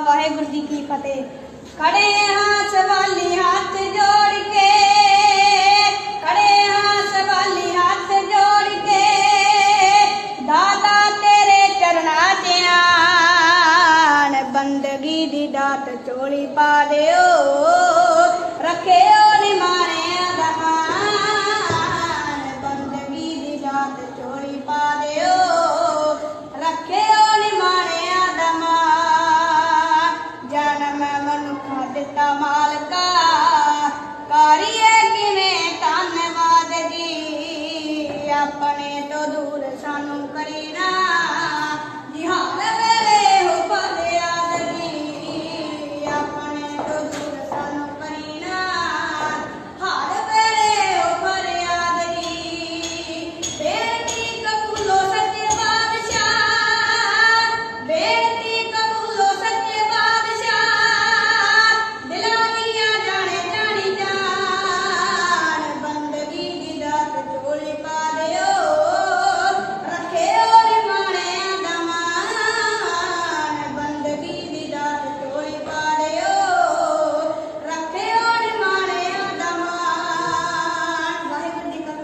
ਵਾਹਿਗੁਰੂ ਜੀ ਕੀ ਫਤਿਹ। ਖੜੇ ਹਾਂ ਸਵਾਲੀ ਹੱਥ ਜੋੜ ਕੇ। ਖੜੇ ਹਾਂ ਸਵਾਲੀ ਹੱਥ ਜੋੜ ਕੇ। ਦਾਤਾ ਤੇਰੇ ਚਰਨਾਂ 'ਚ ਆਣ। ਬੰਦਗੀ ਦੀ ਦਾਤ ਚੋਲੀ ਪਾ ਦਿਓ। ਦਿੱਤਾ ਮਾਲਕਾ ਕਰੀਏ ਕਿਵੇਂ ਧੰਨਵਾਦ ਜੀ? ਆਪਣੇ ਤੋਂ ਦੂਰ ਸਾਨੂੰ ਕਰੀਨਾ।